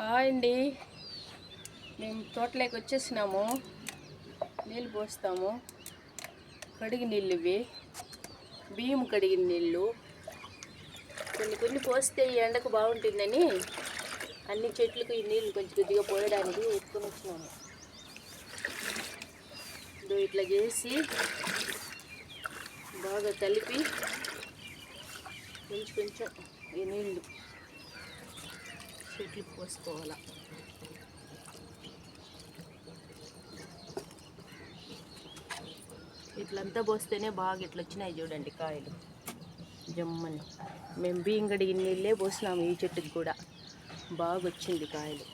Hi అండి. మేము తోటలోకి వచ్చేసినాము. నీళ్ళు పోస్తాము. కడిగి నీళ్ళు ఇవి బియ్యం కడిగిన నీళ్ళు. కొన్ని కొన్ని పోస్తే ఈ ఎండకు బాగుంటుందని అన్ని చెట్లకు ఈ నీళ్ళు కొంచెం కొద్దిగా పోయడానికి ఎత్తుకొని వచ్చినాము ఇట్లా చేసి బాగా కలిపి కొంచెం కొంచెం ఈ నీళ్ళు చెట్లకు పోసుకోవాలా. ఇట్లంతా పోస్తేనే బాగా ఇట్లా వచ్చినాయి చూడండి కాయలు. జమ్మని. మేము బియ్యం కడిగిన నీళ్ళే పోసినాము ఈ చెట్టుకి కూడా. బాగా వచ్చింది కాయలు.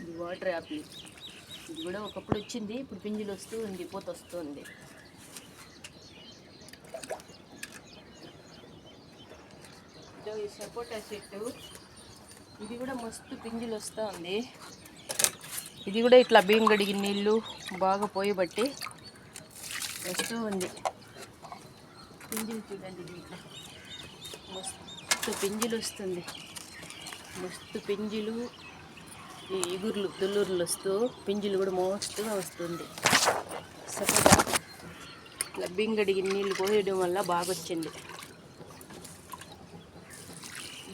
ఇది వాటర్ యాపిల్ ఇది కూడా ఒకప్పుడు వచ్చింది ఇప్పుడు పింజులు వస్తూ ఉంది పూత వస్తుంది ఈ సపోటా చెట్టు. ఇది కూడా మస్తు పింజులు వస్తూ ఉంది. ఇది కూడా ఇట్లా బియ్యం కడిగిన నీళ్ళు బాగా పోయబట్టి వస్తూ ఉంది. పింజులు చూడండి దీంట్లో. మస్తు పింజులు వస్తుంది. మస్తు పింజులు. ఈ ఇగుర్లు దుల్లూరులు వస్తూ పింజులు కూడా మోస్తుగా వస్తుంది. సపోటా ఇట్లా బియ్యం నీళ్ళు పోయడం వల్ల బాగా వచ్చింది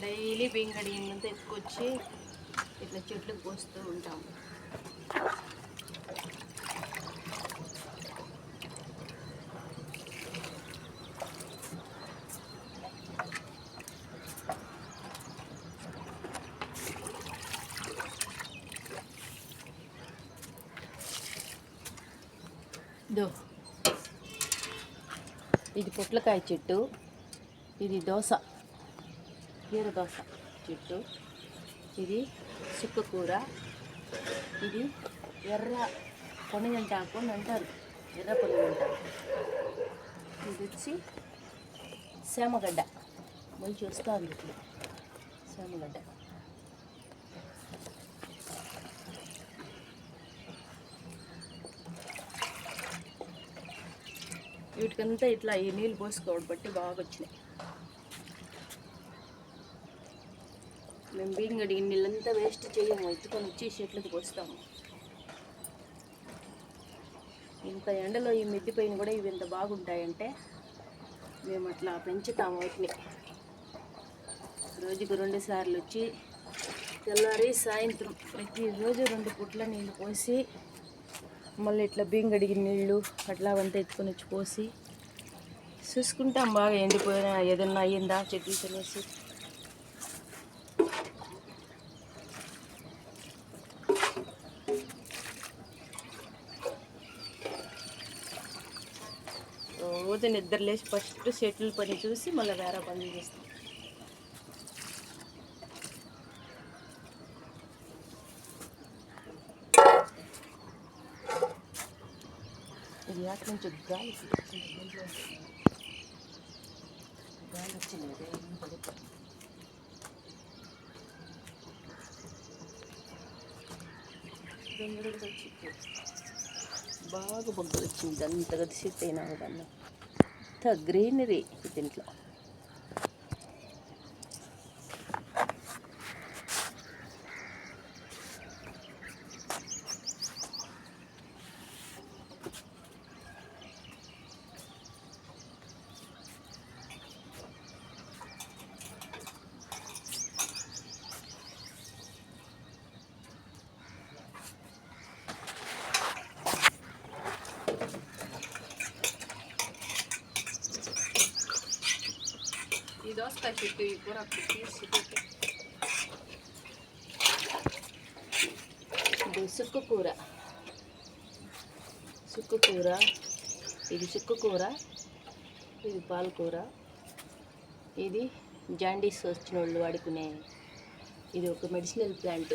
డైలీ బియ్యం కడిగినంత ఎత్తుకొచ్చి ఇట్లా చెట్లు పోస్తూ ఉంటాము. దో ఇది పొట్లకాయ చెట్టు ఇది దోస కీర దోశ చెట్టు ఇది కూర ఇది ఎర్ర పొనగంటాకు అని అంటారు. ఎర్ర పొనగంటాకు. ఇది వచ్చి సేమగడ్డ. మంచి వస్తుంది ఇప్పుడు. సేమగడ్డ. వీటికంతా ఇట్లా ఈ నీళ్ళు పోసుకోవడం బట్టి బాగా వచ్చినాయి. మేము బియ్యం కడిగిన నీళ్ళంతా వేస్ట్ చేయము ఎత్తుకొని వచ్చి చెట్లకు పోస్తాము. ఇంత ఎండలో ఈ మిద్ది పైన కూడా ఇవి ఎంత బాగుంటాయంటే మేము అట్లా పెంచుతాము వాటిని. రోజుకు రెండు సార్లు వచ్చి తెల్లారి సాయంత్రం ప్రతిరోజు రెండు పుట్ల నీళ్ళు పోసి మళ్ళీ ఇట్లా బియ్యం కడిగిన నీళ్ళు అట్లా అవంతా ఎత్తుకొని వచ్చి పోసి చూసుకుంటాం బాగా ఎండిపోయినా ఏదన్నా అయ్యిందా చెట్లు తినేసి రోజు నిద్ర లేచి ఫస్ట్ చెట్ల పని చూసి మళ్ళీ వేరే పని చేస్తాం. అటు నుంచి గాలి గాలి వచ్చింది బాగా బొగ్గలు వచ్చింది అంతగా సెట్ అయినా కూడా అంత గ్రీనరీ దీంట్లో. ఈ దోసకాయ చెట్టు ఈ కూర ఇది సుక్కు కూర సుక్కు కూర ఇది సుక్కు కూర ఇది పాలకూర ఇది జాండీస్ వచ్చిన వాళ్ళు వాడుకునే ఇది ఒక మెడిసినల్ ప్లాంట్